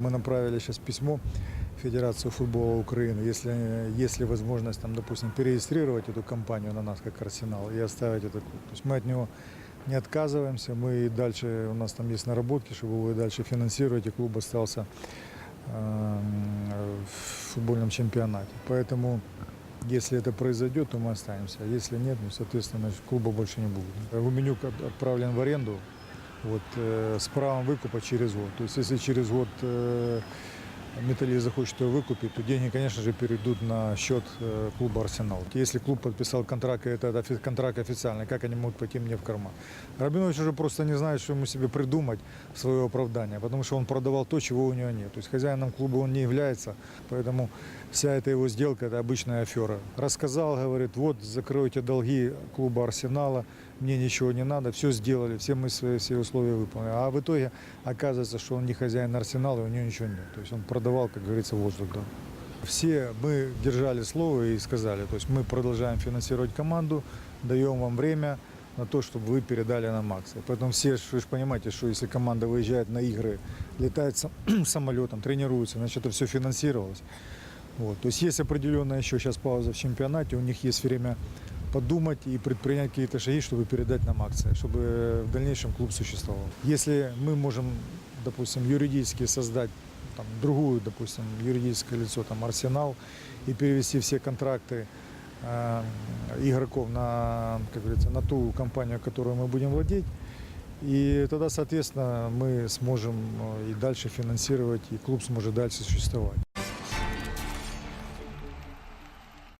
Мы направили сейчас письмо в Федерацию футбола Украины, если, если возможность, там, допустим, перерегистрировать эту компанию на нас как Арсенал и оставить клуб. То есть мы от него не отказываемся, мы и дальше, у нас там есть наработки, чтобы и дальше финансировать, и клуб остался эм, в футбольном чемпионате. Поэтому если это произойдет, то мы останемся. А если нет, ну, соответственно, значит, клуба больше не будет. Гуменюк от- отправлен в аренду вот, э, с правом выкупа через год. То есть если через год э, Металлист захочет его выкупить, то деньги, конечно же, перейдут на счет э, клуба «Арсенал». Если клуб подписал контракт, и офи- контракт официальный, как они могут пойти мне в карман? Рабинович уже просто не знает, что ему себе придумать свое оправдание, потому что он продавал то, чего у него нет. То есть хозяином клуба он не является, поэтому вся эта его сделка – это обычная афера. Рассказал, говорит, вот, закройте долги клуба «Арсенала», мне ничего не надо, все сделали, все мы свои все условия выполнили. А в итоге оказывается, что он не хозяин «Арсенала», и у него ничего нет. То есть он продавал, как говорится, воздух. Да. Все мы держали слово и сказали, то есть мы продолжаем финансировать команду, даем вам время на то, чтобы вы передали нам акции. Поэтому все, вы же понимаете, что если команда выезжает на игры, летает сам- самолетом, тренируется, значит это все финансировалось. Вот. То есть есть определенная еще сейчас пауза в чемпионате, у них есть время подумать и предпринять какие-то шаги, чтобы передать нам акции, чтобы в дальнейшем клуб существовал. Если мы можем, допустим, юридически создать там, другую, допустим, юридическое лицо, там, Арсенал, и перевести все контракты э, игроков на, как говорится, на ту компанию, которую мы будем владеть, и тогда, соответственно, мы сможем э, и дальше финансировать, и клуб сможет дальше существовать.